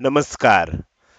नमस्कार.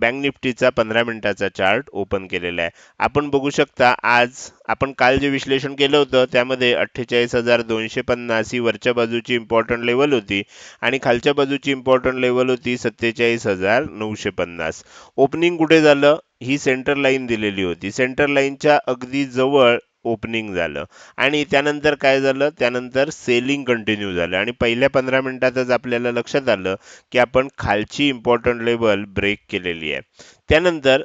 बँक निफ्टीचा पंधरा मिनिटाचा चार्ट ओपन केलेला आहे. आपण बघू शकता आज आपण काल जे विश्लेषण केलं होतं त्यामध्ये अठ्ठेचाळीस हजार दोनशे पन्नास ही वरच्या बाजूची इम्पॉर्टंट लेवल होती आणि खालच्या बाजूची इम्पॉर्टंट लेवल होती सत्तेचाळीस हजार नऊशे पन्नास. ओपनिंग कुठे झालं? ही सेंटर लाईन दिलेली होती. सेंटर लाईनच्या अगदी जवळ ओपनिंग झालं. आणि त्यानंतर काय झालं? त्यानंतर सेलिंग कंटिन्यू झालं. आणि पहिल्या पंधरा मिनिटातच आपल्याला लक्षात आलं की आपण खालची इम्पॉर्टंट लेवल ब्रेक केलेली आहे. त्यानंतर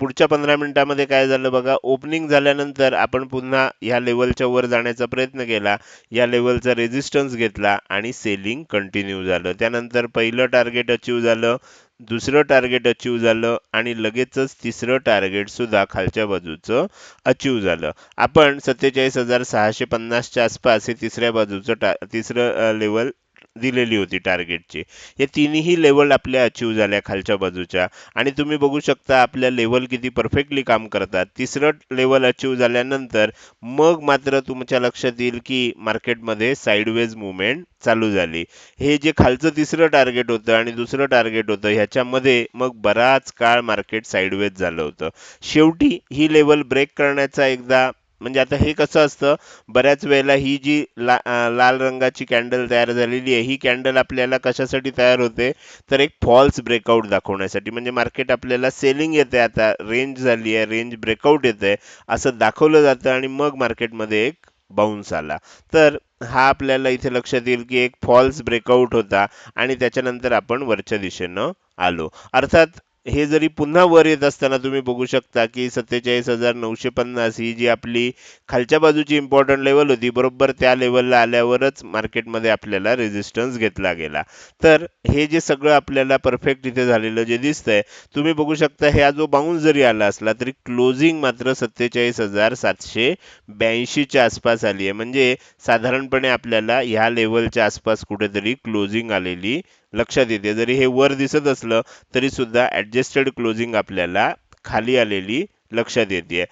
पुढच्या पंधरा मिनिटामध्ये काय झालं बघा? ओपनिंग झाल्यानंतर आपण पुन्हा ह्या लेवलच्या वर जाण्याचा प्रयत्न केला. या लेवलचा रेजिस्टन्स घेतला आणि सेलिंग कंटिन्यू झालं. त्यानंतर पहिलं टार्गेट अचीव झालं. दुसरं टार्गेट अचीव झालं आणि लगेचच तिसरं टार्गेट सुद्धा खालच्या बाजूचं अचीव झालं. आपण सत्तेचाळीस हजार सहाशे पन्नासच्या आसपास हे तिसऱ्या बाजूचं टा तिसरं लेवल दिलेली होती टार्गेटची हे तिन्ही लेवल आपल्या अचीव झाल्या खालच्या बाजूच्या. आणि तुम्ही बघू शकता आपल्या लेवल किती परफेक्टली काम करतात. तिसरं लेवल अचीव झाल्यानंतर मग मात्र तुमच्या लक्षात येईल की मार्केटमध्ये साईडवेज मुवमेंट चालू झाली. हे जे खालचं तिसरं टार्गेट होतं आणि दुसरं टार्गेट होतं ह्याच्यामध्ये मग बराच काळ मार्केट साईडवेज झालं होतं. शेवटी ही लेवल ब्रेक करण्याचा एकदा म्हणजे आता हे कसं असतं बऱ्याच वेळेला ही जी ला लाल रंगाची कॅन्डल तयार झालेली आहे ही कॅन्डल आपल्याला कशासाठी तयार होते? तर एक फॉल्स ब्रेकआउट दाखवण्यासाठी. म्हणजे मार्केट आपल्याला सेलिंग येते आता रेंज झाली आहे रेंज ब्रेकआउट येते असं दाखवलं जातं आणि मग मार्केटमध्ये एक बाउन्स आला. तर हा आपल्याला इथे लक्षात येईल की एक फॉल्स ब्रेकआउट होता आणि त्याच्यानंतर आपण वरच्या दिशेनं आलो. अर्थात हे जरी पुन्हा वर येत असताना तुम्ही बघू शकता की सत्तेचाळीस हजार नऊशे पन्नास ही जी आपली खालच्या बाजूची इम्पॉर्टंट लेवल होती बरोबर त्या लेवलला आल्यावरच मार्केटमध्ये आपल्याला रेजिस्टन्स घेतला गेला. तर हे जे सगळं आपल्याला परफेक्ट इथे झालेलं जे दिसतंय तुम्ही बघू शकता हे जो बाउन्स जरी आला असला तरी क्लोजिंग मात्र सत्तेचाळीस हजार सातशे ब्याऐंशीच्या आसपास आली आहे म्हणजे साधारणपणे आपल्याला ह्या लेवलच्या आसपास कुठेतरी क्लोजिंग आलेली लक्षात येते. जरी हे वर दिसत असलं तरी सुद्धा ऍडजस्टेड क्लोजिंग आपल्याला खाली आलेली लक्षात येते.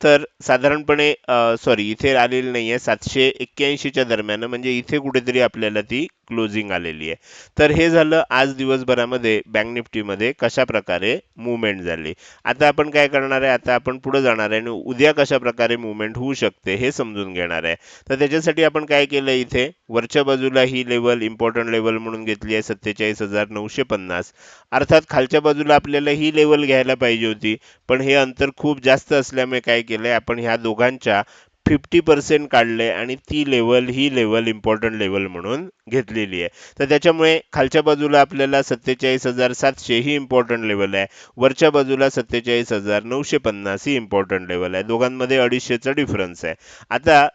तर साधारणपणे सॉरी इथे आलेली नाही आहे सातशे एक्क्याऐंशीच्या दरम्यान म्हणजे इथे कुठेतरी आपल्याला ती क्लोजिंग आलेली आहे. तर हे झालं आज दिवसभरामध्ये बँक निफ्टीमध्ये कशा प्रकारे मुवमेंट झाली. आता आपण काय करणार आहे? आता आपण पुढे जाणार आहे आणि उद्या कशा प्रकारे मुवमेंट होऊ शकते हे समजून घेणार आहे. तर त्याच्यासाठी आपण काय केलं इथे? वरच्या बाजूला ही लेवल इम्पॉर्टंट लेवल म्हणून घेतली आहे सत्तेचाळीस हजार नऊशे पन्नास. अर्थात खालच्या बाजूला आपल्याला ही लेवल घ्यायला पाहिजे होती. पण हे अंतर खूप जास्त असल्यामुळे काय केलंय आपण ह्या दोघांच्या फिफ्टी पर्सेंट काढले आणि ती लेवल ही लेवल इम्पॉर्टंट लेवल म्हणून घेतलेली आहे. तर त्याच्यामुळे खालच्या बाजूला आपल्याला सत्तेचाळीस हजार सातशे ही इम्पॉर्टंट लेवल आहे. वरच्या बाजूला सत्तेचाळीस हजार नऊशे पन्नास ही इम्पॉर्टंट लेवल आहे. दोघांमध्ये अडीचशेचा डिफरन्स आहे. आता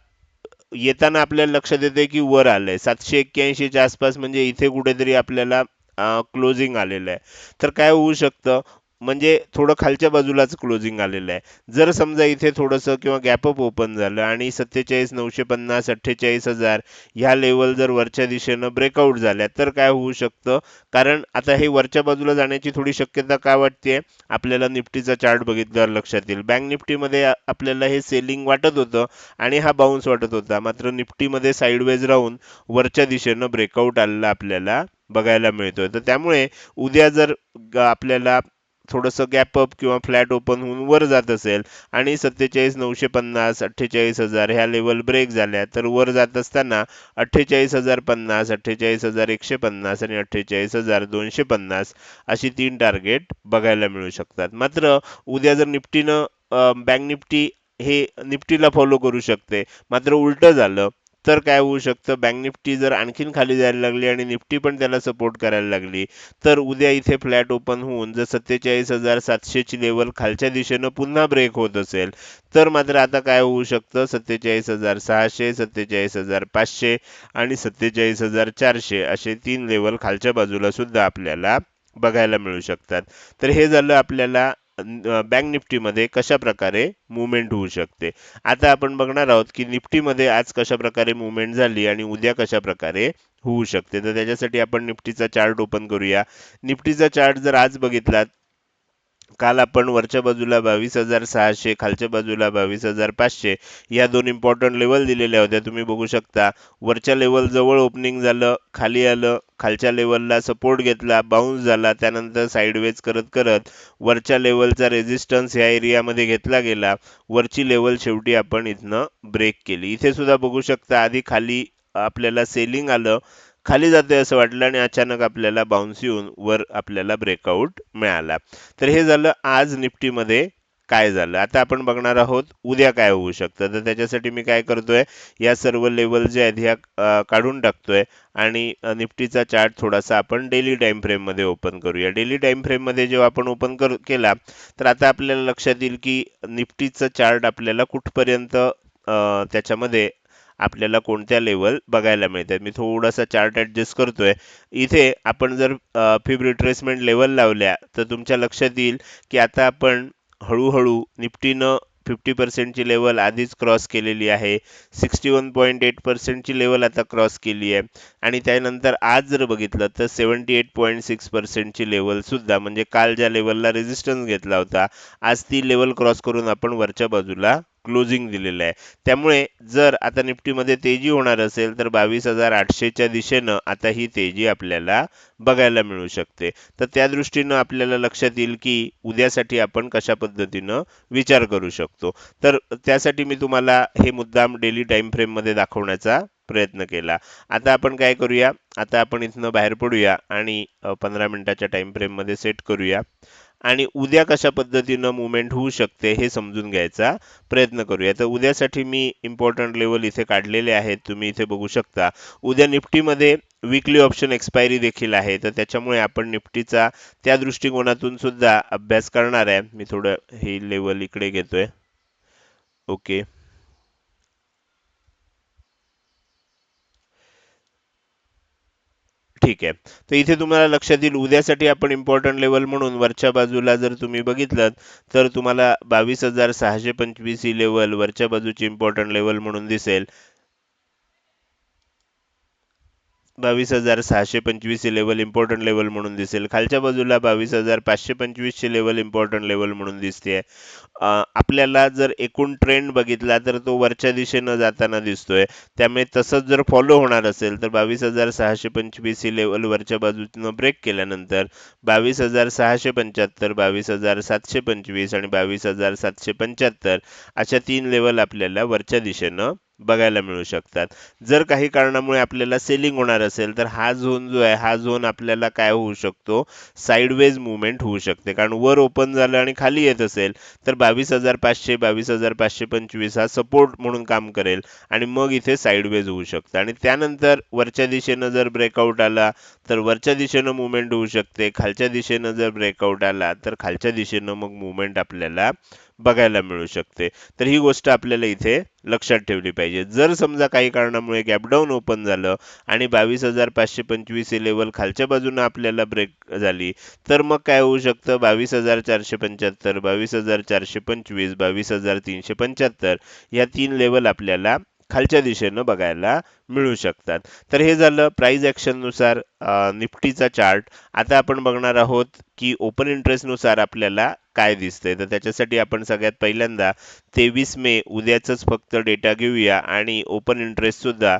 येताना आपल्याला लक्षात येते की वर आलंय. सातशे एक्क्याऐंशीच्या आसपास म्हणजे इथे कुठेतरी आपल्याला क्लोजिंग आलेलं आहे. तर काय होऊ शकतं? म्हणजे थोडं खालच्या बाजूलाच क्लोजिंग आलेलं आहे. जर समजा इथे थोडंसं किंवा गॅपअप ओपन झालं आणि सत्तेचाळीस नऊशे पन्नास अठ्ठेचाळीस हजार ह्या लेवल जर वरच्या दिशेनं ब्रेकआउट झाल्या तर काय होऊ शकतं? कारण आता हे वरच्या बाजूला जाण्याची थोडी शक्यता काय वाटते? आपल्याला निफ्टीचा चार्ट बघितल्यावर लक्षात येईल. बँक निफ्टीमध्ये आपल्याला हे सेलिंग वाटत होतं आणि हा बाउन्स वाटत होता. मात्र निफ्टीमध्ये साईडवेज राहून वरच्या दिशेनं ब्रेकआउट आलेला आपल्याला बघायला मिळतोय. तर त्यामुळे उद्या जर आपल्याला थोडंसं गॅप अप किंवा फ्लॅट ओपन होऊन वर जात असेल आणि सत्तेचाळीस नऊशे पन्नास अठ्ठेचाळीस हजार ह्या लेवल ब्रेक झाल्या तर वर जात असताना अठ्ठेचाळीस हजार पन्नास अठ्ठेचाळीस हजार एकशे पन्नास आणि अठ्ठेचाळीस हजार दोनशे पन्नास अशी तीन टार्गेट बघायला मिळू शकतात. मात्र उद्या जर निफ्टीनं बँक निफ्टी हे निफ्टीला फॉलो करू शकते. मात्र उलटं झालं तर काय होऊ शकतं? बँक निफ्टी जर आणखीन खाली जायला लागली आणि निफ्टी पण त्याला सपोर्ट करायला लागली तर उद्या इथे फ्लॅट ओपन होऊन जर सत्तेचाळीस हजार सातशेची लेवल खालच्या दिशेनं पुन्हा ब्रेक होत असेल तर मात्र आता काय होऊ शकतं? सत्तेचाळीस हजार सहाशे सत्तेचाळीस हजार पाचशे आणि सत्तेचाळीस हजार चारशे असे तीन लेवल खालच्या बाजूला सुद्धा आपल्याला बघायला मिळू शकतात. तर हे झालं आपल्याला बँक निफ्टीमध्ये कशा प्रकारे मुवमेंट होऊ शकते? आता आपण बघणार आहोत की निफ्टीमध्ये आज कशा प्रकारे मुवमेंट झाली आणि उद्या कशा प्रकारे होऊ शकते? तर त्याच्यासाठी आपण निफ्टीचा चार्ट ओपन करूया. निफ्टीचा चार्ट जर आज बघितलात काल आपण वरच्या बाजूला बावीस हजार सहाशे खालच्या बाजूला बावीस हजार पाचशे या दोन इम्पॉर्टंट लेवल दिलेल्या होत्या. तुम्ही बघू शकता वरच्या लेवल जवळ ओपनिंग झालं खाली आलं खालच्या लेवलला सपोर्ट घेतला बाउन्स झाला त्यानंतर साईडवेज करत करत वरच्या लेवलचा रेझिस्टन्स ह्या एरियामध्ये घेतला गेला. वरची लेवल शेवटी आपण इथनं ब्रेक केली. इथे सुद्धा बघू शकता आधी खाली आपल्याला सेलिंग आलं. खाली जाते असं वाटलं आणि अचानक आपल्याला बाउन्स येऊन वर आपल्याला ब्रेकआउट मिळाला. तर हे झालं आज निफ्टीमध्ये काय झालं? आता आपण बघणार आहोत उद्या काय होऊ शकतं? तर त्याच्यासाठी मी काय करतोय या सर्व लेवल जे आहेत ह्या काढून टाकतोय आणि निफ्टीचा चार्ट थोडासा आपण डेली टाईम फ्रेममध्ये ओपन करूया. डेली टाईम फ्रेममध्ये जेव्हा आपण ओपन कर केला तर आता आपल्याला लक्षात येईल की निफ्टीचा चार्ट आपल्याला कुठपर्यंत त्याच्यामध्ये आपल्याला कोणत्या लेवल बघायला मिळतात? मी थोडासा चार्ट ॲडजस्ट करतोय. इथे आपण जर फिब रिट्रेसमेंट लेवल लावल्या तर तुमच्या लक्षात येईल की आता आपण हळूहळू निफ्टीनं फिफ्टी पर्सेंटची लेवल आधीच क्रॉस केलेली आहे. सिक्स्टी वन पॉईंट एट पर्सेंटची लेवल आता क्रॉस केली आहे. आणि त्यानंतर आज जर बघितलं तर सेवन्टी एट पॉईंट सिक्स पर्सेंटची लेवलसुद्धा म्हणजे काल ज्या लेवलला रेजिस्टन्स घेतला होता आज ती लेवल क्रॉस करून आपण वरच्या बाजूला क्लोजिंग दिलेलं आहे. त्यामुळे जर आता निफ्टीमध्ये तेजी होणार असेल तर बावीस हजार आठशेच्या दिशेनं आता ही तेजी आपल्याला बघायला मिळू शकते. तर त्या दृष्टीनं आपल्याला लक्षात येईल की उद्यासाठी आपण कशा पद्धतीनं विचार करू शकतो. तर त्यासाठी मी तुम्हाला हे मुद्दाम डेली टाइम फ्रेममध्ये दाखवण्याचा प्रयत्न केला. आता आपण काय करूया? आता आपण इथनं बाहेर पडूया आणि पंधरा मिनिटाच्या टाइम फ्रेममध्ये सेट करूया. आणि उद्या कशा पद्धतीनं मुवमेंट होऊ शकते हे समजून घ्यायचा प्रयत्न करूया. तर उद्यासाठी मी इम्पॉर्टंट लेवल इथे काढलेले आहेत. तुम्ही इथे बघू शकता. उद्या निफ्टीमध्ये विकली ऑप्शन एक्सपायरी देखील आहे. तर त्याच्यामुळे आपण निफ्टीचा त्या दृष्टिकोनातून सुद्धा अभ्यास करणार आहे. मी थोडं हे लेवल इकडे घेतोय. ओके ठीक आहे. तर इथे तुम्हाला लक्षात येईल उद्यासाठी आपण इम्पॉर्टंट लेवल म्हणून वरच्या बाजूला जर तुम्ही बघितलं तर तुम्हाला बावीस हजार सहाशे पंचवीस ही लेवल वरच्या बाजूची इम्पॉर्टंट लेवल म्हणून दिसेल. बावीस हजार सहाशे पंचवीस लेवल इम्पॉर्टंट लेवल म्हणून दिसेल. खालच्या बाजूला बावीस हजार पाचशे पंचवीसची लेवल इम्पॉर्टंट लेवल म्हणून दिसते. आपल्याला जर एकूण ट्रेंड बघितला तर तो वरच्या दिशेनं जाताना दिसतोय. त्यामुळे तसंच जर फॉलो होणार असेल तर बावीस हजार सहाशे पंचवीस ही लेवल वरच्या बाजूनं ब्रेक केल्यानंतर बावीस हजार सहाशे पंच्याहत्तर बावीस हजार सातशे पंचवीस आणि बावीस हजार सातशे पंच्याहत्तर अशा तीन लेवल आपल्याला वरच्या दिशेनं बघायला मिळू शकतात. जर काही कारणामुळे आपल्याला सेलिंग होणार असेल तर हा झोन जो आहे हा झोन आपल्याला काय होऊ शकतो? साईडवेज मुवमेंट होऊ शकते. कारण वर ओपन झालं आणि खाली येत असेल तर बावीस हजार पाचशे बावीस हजार पाचशे पंचवीस हा सपोर्ट म्हणून काम करेल आणि मग इथे साईडवेज होऊ शकतं. आणि त्यानंतर वरच्या दिशेनं जर ब्रेकआउट आला तर वरच्या दिशेनं मुवमेंट होऊ शकते. खालच्या दिशेनं जर ब्रेकआउट आला तर खालच्या दिशेनं मग मुवमेंट आपल्याला बघायला मिळू शकते. तर ही गोष्ट आपल्याला इथे लक्षात ठेवली पाहिजे. जर समजा काही कारणामुळे गॅपडाऊन ओपन झालं आणि बावीस हजार पाचशे पंचवीस ही लेवल खालच्या बाजूनं आपल्याला ब्रेक झाली तर मग काय होऊ शकतं? बावीस हजार चारशे पंच्याहत्तर बावीस हजार चारशे पंचवीस बावीस हजार तीनशे पंच्याहत्तर या तीन लेवल आपल्याला खालच्या दिशेनं बघायला मिळू शकतात. तर हे झालं प्राईज ऍक्शननुसार निफ्टीचा चार्ट आता आपण बघणार आहोत की ओपन इंटरेस्टनुसार आपल्याला काय दिसतंय. तर त्याच्यासाठी आपण सगळ्यात पहिल्यांदा तेवीस मे उद्याचंच फक्त डेटा घेऊया आणि ओपन इंटरेस्ट सुद्धा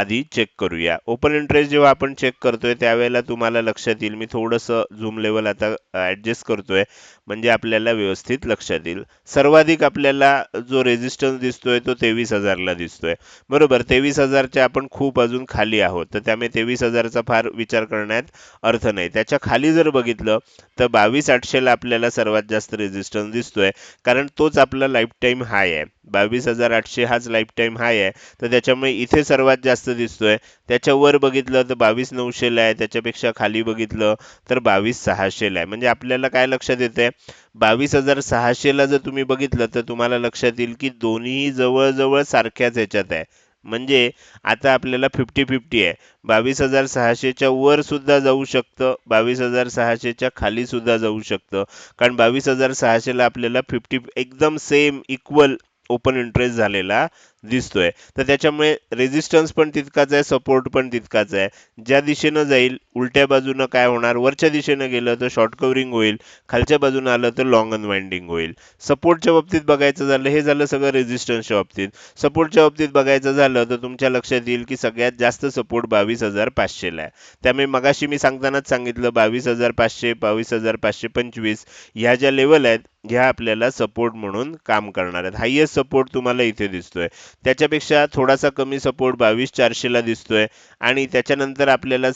आधी चेक करूया. ओपन इंटरेस्ट जेव्हा आपण चेक करतोय त्यावेळेला तुम्हाला लक्षात येईल. मी थोडंसं झूम लेवल आता ॲडजस्ट करतोय. म्हणजे आपल्याला व्यवस्थित लक्षात येईल. सर्वाधिक आपल्याला जो रेजिस्टन्स दिसतोय तो तेवीस हजारला दिसतोय. बरोबर? तेवीस हजार हजारच्या आपण खूप अजून खाली आहोत. तर त्यामुळे तेवीस हजारचा फार विचार करण्यात अर्थ नाही. त्याच्याखाली जर बघितलं तर बावीस आठशेला आपल्याला सर्वात जास्त रेजिस्टन्स दिसतोय. कारण तोच आपला लाईफ टाईम हाय आहे. बावीस हजार आठशे हाच लाईफ टाईम हाय आहे. तर त्याच्यामुळे इथे सर्वात जास्त दिसतोय. त्याच्यावर बघितलं तर बावीस नऊशेला आहे. त्याच्यापेक्षा खाली बघितलं तर बावीस सहाशेला आहे. म्हणजे आपल्याला काय लक्षात येते बावीस हजार सहाशेला जर तुम्ही बघितलं तर तुम्हाला लक्षात येईल की दोन्ही जवळजवळ सारख्याच ह्याच्यात आहे. म्हणजे आता आपल्याला फिफ्टी फिफ्टी आहे. बावीस हजार सहाशेच्या वर सुद्धा जाऊ शकतं. बावीस हजार सहाशेच्या खाली सुद्धा जाऊ शकतं. कारण बावीस हजार सहाशेला आपल्याला फिफ्टी एकदम सेम इक्वल ओपन इंटरेस्ट झालेला दिसतोय. तर त्याच्यामुळे रेजिस्टन्स पण तितकाच आहे सपोर्ट पण तितकाच आहे. ज्या दिशेनं जाईल उलट्या बाजूनं काय होणार? वरच्या दिशेनं गेलं तर शॉर्ट कव्हरिंग होईल. खालच्या बाजूनं आलं तर लॉंग अनवाइंडिंग होईल. सपोर्टच्या बाबतीत बघायचं झालं हे झालं सगळं रेझिस्टन्सच्या बाबतीत. सपोर्टच्या बाबतीत बघायचं झालं तर तुमच्या लक्षात येईल की सगळ्यात जास्त सपोर्ट बावीस हजार पाचशेला आहे. त्यामुळे मगाशी मी सांगतानाच सांगितलं बावीस हजार पाचशे बावीस हजार पाचशे पंचवीस ह्या ज्या लेवल आहेत ह्या आपल्याला सपोर्ट म्हणून काम करणार आहेत. हायएस्ट सपोर्ट तुम्हाला इथे दिसतोय. त्याच्यापेक्षा थोडासा कमी सपोर्ट बावीस चारशेला दिसतोय. आणि त्याच्यानंतर आपल्याला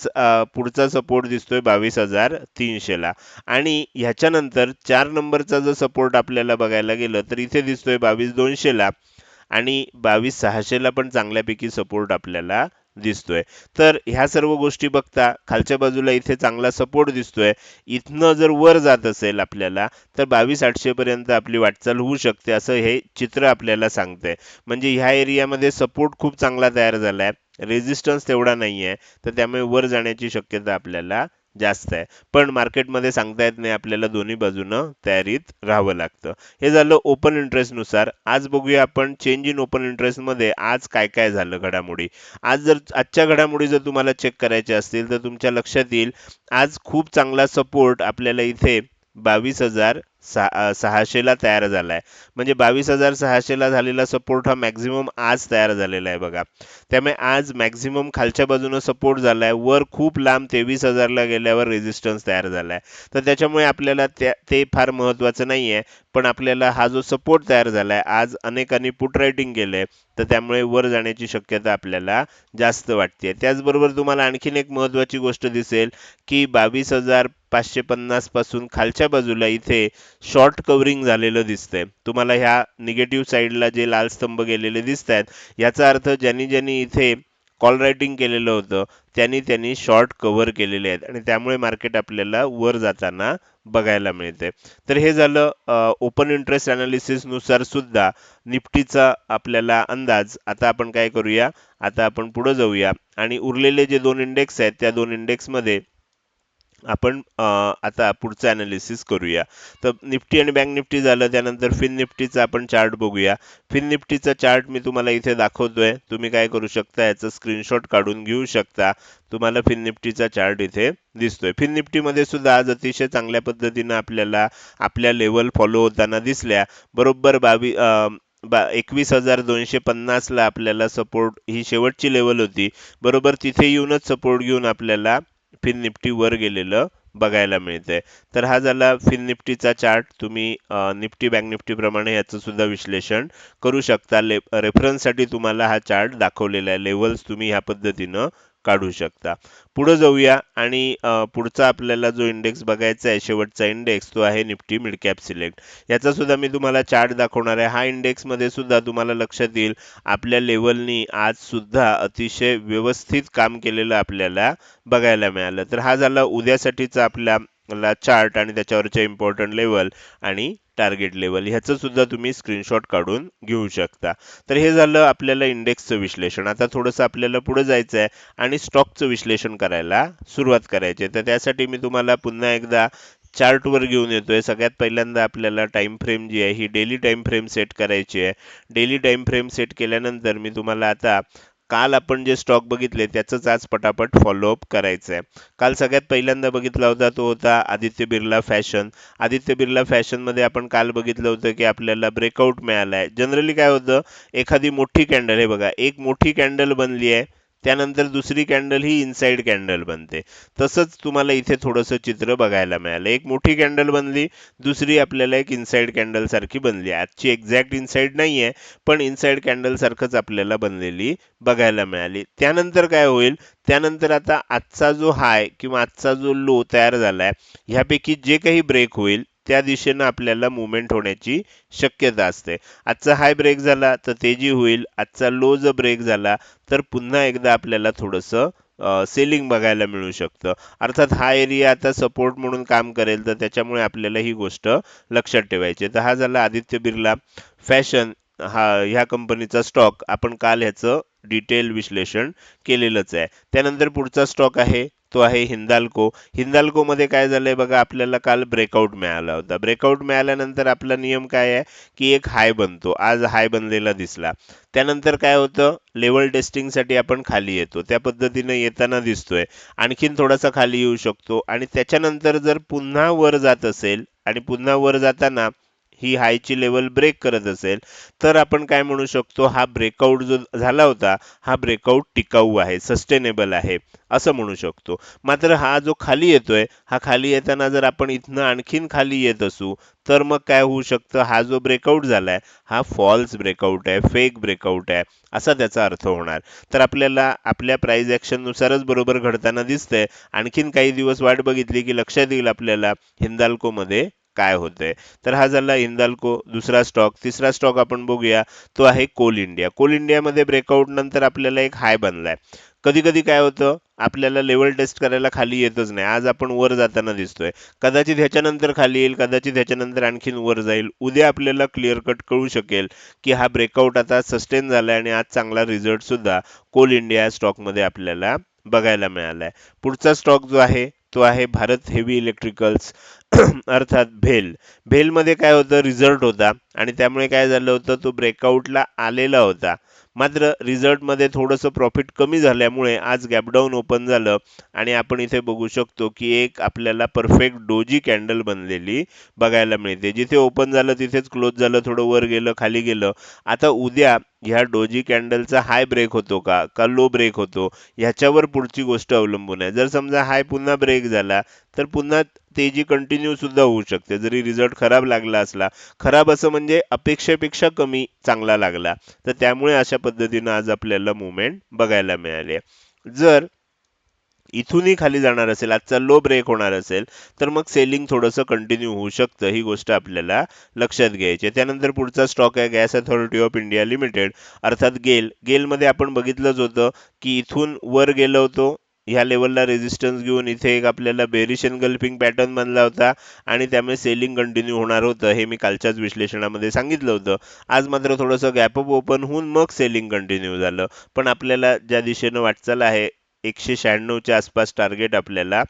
पुढचा सपोर्ट दिसतोय बावीस हजार तीनशेला आणि ह्याच्यानंतर चार नंबरचा जर सपोर्ट आपल्याला बघायला गेलं तर इथे दिसतोय बावीस दोनशेला आणि बावीस सहाशेला पण चांगल्यापैकी सपोर्ट आपल्याला दिसतोय. तर ह्या सर्व गोष्टी बघता खालच्या बाजूला इथे चांगला सपोर्ट दिसतोय. इथनं जर वर जात असेल आपल्याला तर बावीस आठशे पर्यंत आपली वाटचाल होऊ शकते असं हे चित्र आपल्याला सांगतंय. म्हणजे ह्या एरियामध्ये सपोर्ट खूप चांगला तयार झालाय. रेजिस्टन्स तेवढा नाही आहे तर त्यामुळे वर जाण्याची शक्यता आपल्याला जास्त आहे. पण मार्केटमध्ये सांगता येत नाही आपल्याला दोन्ही बाजूनं तयारीत राहावं लागतं. हे झालं ओपन इंटरेस्टनुसार आज बघूया आपण चेंज इन ओपन इंटरेस्टमध्ये आज काय काय झालं घडामोडी. आज जर आजच्या घडामोडी जर तुम्हाला चेक करायच्या असतील तर तुमच्या लक्षात येईल. आज खूप चांगला सपोर्ट आपल्याला इथे बावीस हजार सहा सहाशेला तयार झालाय. म्हणजे बावीस हजार सहाशेला झालेला सपोर्ट हा मॅक्झिमम आज तयार झालेला आहे बघा. त्यामुळे आज मॅक्झिमम खालच्या बाजूनं सपोर्ट झालाय. वर खूप लांब तेवीस हजारला गेल्यावर रेझिस्टन्स तयार झालाय. तर त्याच्यामुळे आपल्याला त्या ते फार महत्त्वाचं नाही आहे पण आपल्याला हा जो सपोर्ट तयार झालाय आज अनेकांनी पुट रायटिंग केलंय. तर त्यामुळे वर जाण्याची शक्यता आपल्याला जास्त वाटते त्याचबरोबर तुम्हाला आणखीन एक महत्त्वाची गोष्ट दिसेल की बावीस हजार पाचशे पन्नासपासून खालच्या बाजूला इथे शॉर्ट कवरिंग झालेलं दिसतंय. तुम्हाला ह्या निगेटिव्ह साईडला जे लाल स्तंभ गेलेले दिसत आहेत याचा अर्थ ज्यांनी ज्यांनी इथे कॉल रायटिंग केलेलं होतं त्यांनी त्यांनी शॉर्ट कव्हर केलेले आहेत. आणि त्यामुळे मार्केट आपल्याला वर जाताना बघायला मिळते. तर हे झालं ओपन इंटरेस्ट अनालिसिसनुसार सुद्धा निफ्टीचा आपल्याला अंदाज. आता आपण काय करूया? आता आपण पुढे जाऊया. आणि उरलेले जे दोन इंडेक्स आहेत त्या दोन इंडेक्समध्ये आपण आता पुढचं अनालिसिस करूया. तर निफ्टी आणि बँक निफ्टी झालं त्यानंतर फिन निफ्टीचा आपण चार्ट बघूया. फिन निफ्टीचा चार्ट मी तुम्हाला इथे दाखवतोय. तुम्ही काय करू शकता याचं स्क्रीनशॉट काढून घेऊ शकता. तुम्हाला फिन निफ्टीचा चार्ट इथे दिसतोय. फिन निफ्टीमध्ये सुद्धा आज अतिशय चांगल्या पद्धतीनं आपल्याला आपल्या लेवल फॉलो होताना दिसल्या. बरोबर बावी बा एकवीस हजार दोनशे पन्नासला आपल्याला सपोर्ट ही शेवटची लेवल होती. बरोबर तिथे येऊनच सपोर्ट घेऊन आपल्याला फिन निफ्टी वर गेलेलं बघायला मिळतंय. तर हा झाला फिन निफ्टीचा चार्ट. तुम्ही निफ्टी बँक निफ्टी प्रमाणे याचं सुद्धा विश्लेषण करू शकता. ले रेफरन्ससाठी तुम्हाला हा चार्ट दाखवलेला आहे. लेवल्स तुम्ही ह्या पद्धतीनं काढू शकता. पुढे जाऊया आणि पुढचा आपल्याला जो इंडेक्स बघायचा आहे शेवटचा इंडेक्स तो आहे निफ्टी मिड कॅप सिलेक्ट. याचा सुद्धा मी तुम्हाला चार्ट दाखवणार आहे. हा इंडेक्समध्ये सुद्धा तुम्हाला लक्षात येईल आपल्या लेवलनी आज सुद्धा अतिशय व्यवस्थित काम केलेलं आपल्याला बघायला मिळालं. तर हा झाला उद्यासाठीचा ला चार्ट आणि त्याच्यावरच्या इम्पॉर्टंट लेवल आणि टार्गेट लेवल ह्याचं सुद्धा तुम्ही स्क्रीनशॉट काढून घेऊ शकता. तर हे झालं आपल्याला इंडेक्सचं विश्लेषण. आता थोडंसं आपल्याला पुढे जायचं आहे आणि स्टॉकचं विश्लेषण करायला सुरुवात करायची आहे. तर त्यासाठी मी तुम्हाला पुन्हा एकदा चार्टवर घेऊन येतोय. सगळ्यात पहिल्यांदा आपल्याला टाइम फ्रेम जी आहे ही डेली टाइम फ्रेम सेट करायची आहे. डेली टाइम फ्रेम सेट केल्यानंतर मी तुम्हाला आता काल आपण जे स्टॉक बघितले त्याचंच आज पटापट फॉलोअप करायचं आहे काल सगळ्यात पहिल्यांदा बघितला होता तो होता आदित्य बिर्ला फॅशन आदित्य बिर्ला फॅशनमध्ये आपण काल बघितलं होतं की आपल्याला ब्रेकआउट मिळाला आहे जनरली काय होतं एखादी मोठी कॅन्डल हे बघा एक मोठी कॅन्डल बनली आहे त्यानंतर दुसरी कॅन्डल ही इनसाइड कॅन्डल बनते. तसंच तुम्हाला इथे थोडंसं चित्र बघायला मिळालं. एक मोठी कॅन्डल बनली दुसरी आपल्याला एक इनसाइड कॅन्डल सारखी बनली. आजची एक्झॅक्ट इनसाइड आहे पण इनसाइड कॅन्डल सारखंच आपल्याला बनलेली बघायला मिळाली. त्यानंतर काय होईल? त्यानंतर आता आजचा जो हाय किंवा आजचा जो लो तयार झाला आहे ह्यापैकी जे काही ब्रेक होईल त्या दिशेनं आपल्याला मुवमेंट होण्याची शक्यता असते. आजचा हाय ब्रेक झाला तर तेजी होईल. आजचा लो जर ब्रेक झाला तर पुन्हा एकदा आपल्याला थोडंसं सेलिंग बघायला मिळू शकतं. अर्थात हा एरिया आता सपोर्ट म्हणून काम करेल तर त्याच्यामुळे आपल्याला ही गोष्ट लक्षात ठेवायची तर हा झाला आदित्य बिर्ला. फॅशन हा ह्या कंपनीचा स्टॉक आपण काल ह्याचं डिटेल विश्लेषण केलेलंच आहे. त्यानंतर पुढचा स्टॉक आहे. तो आहे हिंदाल्को. हिंदाल्कोमध्ये काय झालंय बघा आपल्याला काल ब्रेकआउट मिळाला होता. ब्रेकआउट मिळाल्यानंतर आपला नियम काय आहे की एक हाय बनतो. आज हाय बनलेला दिसला. त्यानंतर काय होतं लेवल टेस्टिंगसाठी आपण खाली येतो. त्या पद्धतीने येताना दिसतोय. आणखीन थोडासा खाली येऊ शकतो. आणि त्याच्यानंतर जर पुन्हा वर जात असेल आणि पुन्हा वर जाताना ही हायची लेवल ब्रेक करत असेल तर आपण काय म्हणू शकतो हा ब्रेकआउट जो झाला होता हा ब्रेकआउट टिकाऊ आहे सस्टेनेबल आहे असं म्हणू शकतो. मात्र हा जो खाली येतोय हा खाली येताना जर आपण इथनं आणखीन खाली येत असू तर मग काय होऊ शकतं हा जो ब्रेकआउट झालाय हा फॉल्स ब्रेकआउट आहे फेक ब्रेकआउट आहे असा त्याचा अर्थ होणार. तर आपल्याला आपल्या प्राइस ॲक्शननुसारच बरोबर घडताना दिसतंय. आणखीन काही दिवस वाट बघितली की लक्षात येईल आपल्याला हिंदाल्कोमध्ये काय होतंय. तर हा झाला हिंदाल्को दुसरा स्टॉक तिसरा स्टॉक आपण बघूया तो आहे कोल इंडिया कोल इंडियामध्ये ब्रेकआउट नंतर आपल्याला एक हाय बनलाय. कधी कधी काय होतं आपल्याला लेवल टेस्ट करायला खाली येतच नाही. आज आपण वर जाताना दिसतोय. कदाचित ह्याच्यानंतर खाली येईल कदाचित ह्याच्यानंतर आणखीन वर जाईल. उद्या आपल्याला क्लिअर कट कळू शकेल की हा ब्रेकआउट आता सस्टेन झालाय आणि आज चांगला रिझल्ट सुद्धा कोल इंडिया स्टॉकमध्ये आपल्याला बघायला मिळालाय. पुढचा स्टॉक जो आहे तो आहे भारत हेवी इलेक्ट्रिकल्स अर्थात भेल. भेलमध्ये काय होतं? रिझल्ट होता. आणि त्यामुळे काय झालं होतं? तो ब्रेकआउटला आलेला होता. मात्र रिझल्टमध्ये थोडंसं प्रॉफिट कमी झाल्यामुळे आज गॅपडाऊन ओपन झालं. आणि आपण इथे बघू शकतो की एक आपल्याला परफेक्ट डोजी कॅन्डल बनलेली बघायला मिळते. जिथे ओपन झालं तिथेच क्लोज झालं थोडं वर गेलं खाली गेलं. आता उद्या ह्या डोजी कॅन्डलचा हाय ब्रेक होतो का? का लो ब्रेक होतो? ह्याच्यावर पुढची गोष्ट अवलंबून आहे. जर समजा हाय पुन्हा ब्रेक झाला तर पुन्हा तेजी कंटिन्यू सुद्धा होऊ शकते. जरी रिझल्ट खराब लागला असला खराब असं म्हणजे अपेक्षेपेक्षा कमी चांगला लागला. तर त्यामुळे अशा पद्धतीनं आज आपल्याला मुवमेंट बघायला मिळाली जर इथूनही खाली जाणार असेल आजचा लो ब्रेक होणार असेल तर मग सेलिंग थोडंसं कंटिन्यू होऊ शकतं. ही गोष्ट आपल्याला लक्षात घ्यायची त्यानंतर पुढचा स्टॉक आहे Gas Authority of India Limited अर्थात गेल. गेलमध्ये आपण बघितलंच होतं की इथून वर गेलो होतो. ह्या लेवलला रेजिस्टन्स घेऊन इथे एक आपल्याला बेरिश एनगल्फिंग पॅटर्न बनला होता आणि त्यामुळे सेलिंग कंटिन्यू होणार होतं हे मी कालच्याच विश्लेषणामध्ये सांगितलं होतं. आज मात्र थोडंसं गॅपअप ओपन होऊन मग सेलिंग कंटिन्यू झालं. पण आपल्याला ज्या दिशेनं वाटचाल आहे एकशे शहाण्णवच्या आसपास टार्गेट आपल्याला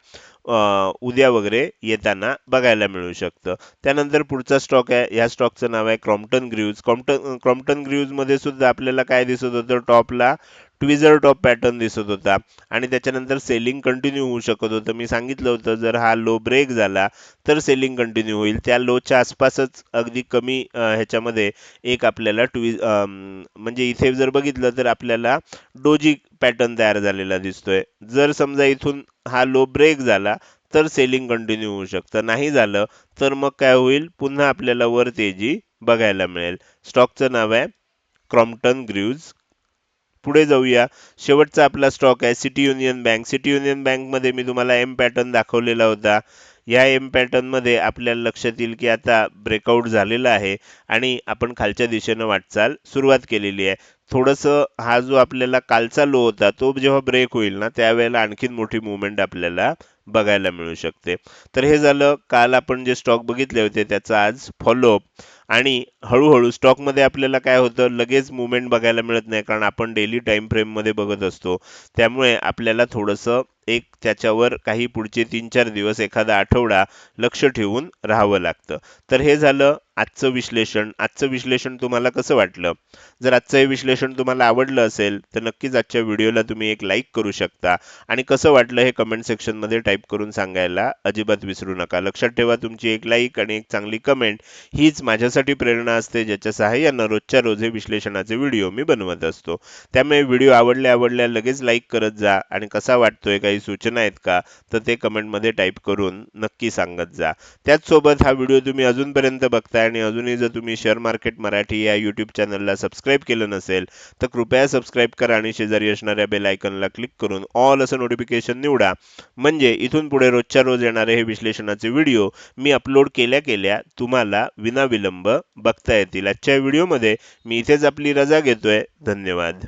उद्या वगैरे येताना बघायला मिळू शकतं. त्यानंतर पुढचा स्टॉक आहे या स्टॉकचं नाव आहे क्रॉम्प्टन ग्रीव्ज क्रॉम्प्टन क्रॉम्प्टन ग्रीव्जमध्ये सुद्धा आपल्याला काय दिसत होतं? टॉपला ट्विझर टॉप पॅटर्न दिसत होता. आणि त्याच्यानंतर सेलिंग कंटिन्यू होऊ शकत होतं. मी सांगितलं होतं जर हा लो ब्रेक झाला तर सेलिंग कंटिन्यू होईल. त्या लोच्या आसपासच अगदी कमी ह्याच्यामध्ये एक आपल्याला ट्वि म्हणजे इथे जर बघितलं तर आपल्याला डोजी पॅटर्न तयार झालेला दिसतोय. जर समजा इथून हा लो ब्रेक झाला तर सेलिंग कंटिन्यू होऊ शकतं. नाही झालं तर मग काय होईल? पुन्हा आपल्याला वर तेजी बघायला मिळेल. स्टॉकचं नाव आहे क्रॉम्प्टन ग्रीव्ज पुढे जाऊया. शेवटचा आपला स्टॉक आहे City Union Bank City Union बँकमध्ये मी तुम्हाला एम पॅटर्न दाखवलेला होता. या एम पॅटर्नमध्ये आपल्याला लक्षात येईल की आता ब्रेकआउट झालेला आहे आणि आपण खालच्या दिशेनं वाटचाल सुरुवात केलेली आहे. थोडंसं हा जो आपल्याला कालचा लो होता तो जेव्हा ब्रेक होईल ना त्यावेळेला आणखीन मोठी मुवमेंट आपल्याला बघायला मिळू शकते. तर हे झालं काल आपण जे स्टॉक बघितले होते त्याचा आज फॉलोअप आणि हळूहळू स्टॉकमध्ये आपल्याला काय होतं लगेच मुवमेंट बघायला मिळत नाही कारण आपण डेली टाइम फ्रेममध्ये बघत असतो. त्यामुळे आपल्याला थोडंसं एक त्याच्यावर काही पुढचे तीन चार दिवस एखादा आठवडा लक्ष ठेवून राहावं लागतं. तर हे झालं आजचं विश्लेषण. आजचं विश्लेषण तुम्हाला कसं वाटलं? जर आजचं हे विश्लेषण तुम्हाला आवडलं असेल तर नक्कीच आजच्या व्हिडिओला तुम्ही एक लाईक करू शकता. आणि कसं वाटलं हे कमेंट सेक्शनमध्ये टाईप करून सांगायला अजिबात विसरू नका. लक्षात ठेवा तुमची एक लाईक आणि एक चांगली कमेंट हीच माझ्यासाठी प्रेरणा असते ज्याच्या सहाय्यानं रोजच्या रोज हे विश्लेषणाचे व्हिडिओ मी बनवत असतो. त्यामुळे व्हिडिओ आवडल्या आवडल्या लगेच लाईक करत जा आणि कसा वाटतोय काही सूचना आहेत का तर ते कमेंटमध्ये टाईप करून नक्की सांगत जा. त्याचसोबत हा व्हिडिओ तुम्ही अजूनपर्यंत बघताय आणि अजूनही जर तुम्ही शेअर मार्केट मराठी या यूट्यूब चॅनलला सबस्क्राईब केलं नसेल तर कृपया सबस्क्राईब करा आणि शेजारी असणाऱ्या बेल आयकनला क्लिक करून ऑल असं नोटिफिकेशन निवडा. म्हणजे इथून पुढे रोजच्या रोज येणारे हे विश्लेषणाचे व्हिडिओ मी अपलोड केल्या केल्या तुम्हाला विनाविलंब बघता येतील. आजच्या व्हिडिओमध्ये मी इथेच आपली रजा घेतोय. धन्यवाद.